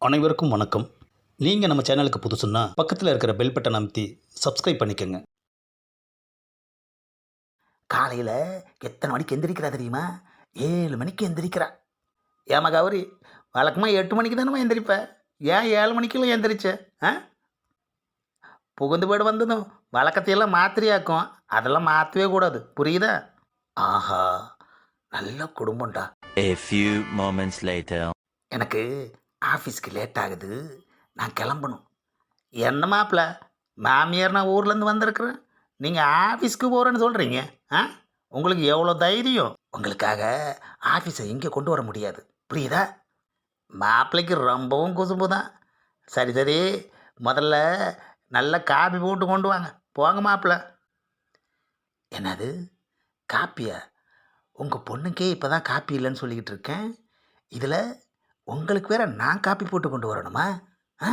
அனைவருக்கும் வணக்கம். நீங்கள் நம்ம சேனலுக்கு புதுசுன்னா பக்கத்தில் இருக்கிற பெல் பட்டனை அமைத்தி சப்ஸ்கிரைப் பண்ணிக்கோங்க. காலையில் எத்தனை மணிக்கு எந்திரிக்கிறா தெரியுமா? ஏழு மணிக்கு எந்திரிக்கிறா. ஏமா கௌரி வழக்கமாக எட்டு மணிக்கு தானே எந்திரிப்ப? ஏன் ஏழு மணிக்கெல்லாம் எந்திரிச்ச? ஆ? புகுந்து வீடு வந்ததும் வழக்கத்தையெல்லாம் மாத்திரையாக்கும். அதெல்லாம் மாற்றவே கூடாது. புரியுதா? ஆஹா நல்ல குடும்பம்டா. A few moments later. எனக்கு ஆஃபீஸ்க்கு லேட் ஆகுது நான் கிளம்பணும். என்ன மாப்பிள்ள மாமியார் நான் ஊர்லேருந்து வந்திருக்கிறேன். நீங்கள் ஆஃபீஸ்க்கு போகிறேன்னு சொல்கிறீங்க ஆ? உங்களுக்கு எவ்வளோ தைரியம்? உங்களுக்காக ஆஃபீஸை இங்கே கொண்டு வர முடியாது. புரியுதா? மாப்பிள்ளைக்கு ரொம்பவும் குசும்பு தான் சரி சரி. முதல்ல நல்ல காபி போட்டு கொண்டு வாங்க. போங்க மாப்பிள்ள என்னது? காப்பியா? உங்கள் பொண்ணுக்கே இப்போ தான் காப்பி இல்லைன்னு சொல்லிக்கிட்டு இருக்கேன். இதில் உங்களுக்கு வேற நான் காப்பி போட்டு கொண்டு வரணுமா? ஆ?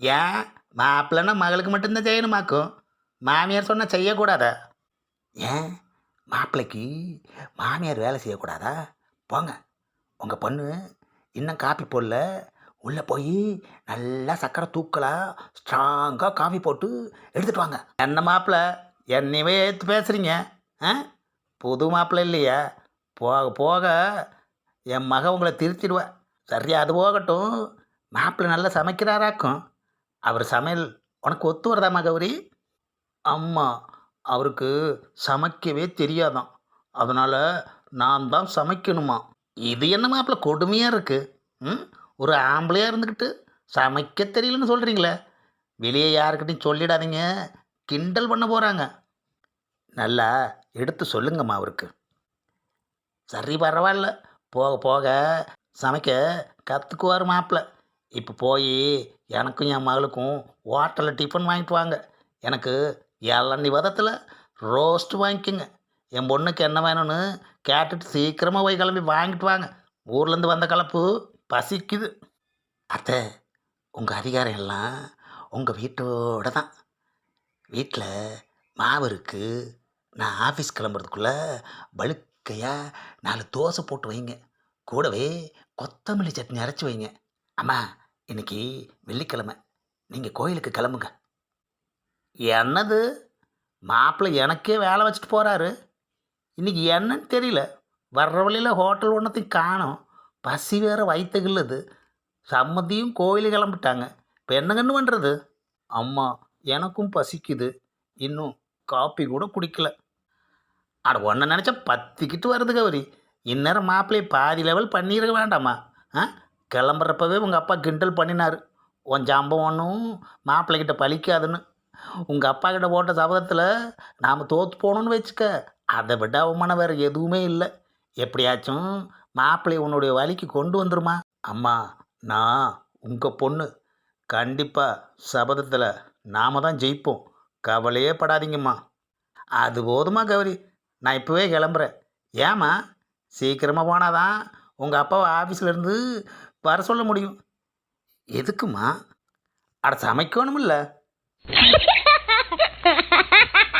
ஏன்? மாப்பிள்ளைன்னா மகளுக்கு மட்டும்தான் செய்யணுமாக்கும் மாமியார் சொன்னால் செய்யக்கூடாதா? ஏன்? மாப்பிள்ளைக்கு மாமியார் வேலை செய்யக்கூடாதா? போங்க. உங்கள் பொண்ணு இன்னும் காப்பி போடல. உள்ளே போய் நல்லா சக்கரை தூக்கலாக ஸ்ட்ராங்காக காஃபி போட்டு எடுத்துகிட்டு வாங்க. என்ன மாப்பிள்ளை? என்னையவே ஏற்று பேசுகிறீங்க ஆ? புது மாப்பிள்ளை இல்லையா? போக போக என் மக உங்களை திருத்திடுவேன் சரி அது போகட்டும். மாப்பிள்ளை நல்லா சமைக்கிறாராக்கும். அவர் சமையல் உனக்கு ஒத்து வருதாம்மா கௌரி அம்மா அவருக்கு சமைக்கவே தெரியாதான். அதனால் நான் தான் சமைக்கணுமா? இது என்ன மாப்பிள்ள கொடுமையாக இருக்குது ம்? ஒரு ஆம்பளையாக இருந்துக்கிட்டு சமைக்க தெரியலன்னு சொல்கிறீங்களே வெளியே யாருக்கிட்டையும் சொல்லிடாதீங்க. கிண்டல் பண்ண போகிறாங்க நல்லா எடுத்து சொல்லுங்கம்மா அவருக்கு. சரி பரவாயில்ல. போக போக சமைக்க கற்றுக்குவார் மாப்பிள்ள இப்போ போய் எனக்கும் என் மகளுக்கும் ஹோட்டலில் டிஃபன் வாங்கிட்டு வாங்க எனக்கு இளநி விதத்தில் ரோஸ்ட் வாங்கிக்கோங்க. என் பொண்ணுக்கு என்ன வேணும்னு கேட்டுட்டு சீக்கிரமாக போய் கிளம்பி வாங்கிட்டு வாங்க. ஊர்லேருந்து வந்த கலப்பு பசிக்குது. அத்தை உங்கள் அதிகாரம் எல்லாம் உங்கள் வீட்டோட தான். வீட்டில் மாவு இருக்குது நான் ஆஃபீஸ் கிளம்புறதுக்குள்ளே வழுக்கையாக நாலு தோசை போட்டு வைங்க. கூடவே கொத்தமல்லி சட்னி அரைச்சி வைங்க. அம்மா இன்னைக்கு வெள்ளிக்கிழமை. நீங்கள் கோயிலுக்கு கிளம்புங்க. என்னது? மாப்பிள்ளை எனக்கே வேலை வச்சுட்டு போகிறாரு இன்றைக்கி என்னன்னு தெரியல. வர்ற வழியில் ஹோட்டல் ஒன்றத்தையும் காணோம். பசி வேற வயிற்றுகில்லுது சம்மதியும் கோயிலு கிளம்பிட்டாங்க. இப்போ என்னங்கன்னு பண்ணுறது அம்மா எனக்கும் பசிக்குது. இன்னும் காப்பி கூட குடிக்கல. அட ஒன்றை நினச்சா பத்திக்கிட்டு வருது கௌரி. இந்நேரம் மாப்பிள்ளையை பாதி லெவல் பண்ணியிருக்க வேண்டாமா? ஆ? கிளம்புறப்பவே உங்கள் அப்பா கிண்டல் பண்ணினார். உன் ஜாம்பம் ஒன்றும் மாப்பிள்ளைகிட்ட பலிக்காதுன்னு. உங்கள் அப்பா கிட்ட போட்ட சபதத்தில் நாம் தோற்று போகணுன்னு வச்சுக்க. அதை விட அவமானம் வேறு எதுவுமே இல்லை. எப்படியாச்சும் மாப்பிள்ளை உன்னுடைய வழிக்கு கொண்டு வந்துருமா? அம்மா நான் உங்கள் பொண்ணு. கண்டிப்பாக சபதத்தில் நாம் தான் ஜெயிப்போம். கவலையே படாதீங்கம்மா. அது போதுமா கௌரி? நான் இப்போவே கிளம்புறேன். ஏம்மா? சீக்கிரமாக போனால் தான் உங்கள் அப்பாவை ஆஃபீஸ்லேருந்து வர சொல்ல முடியும். எதுக்குமா அட இல்லை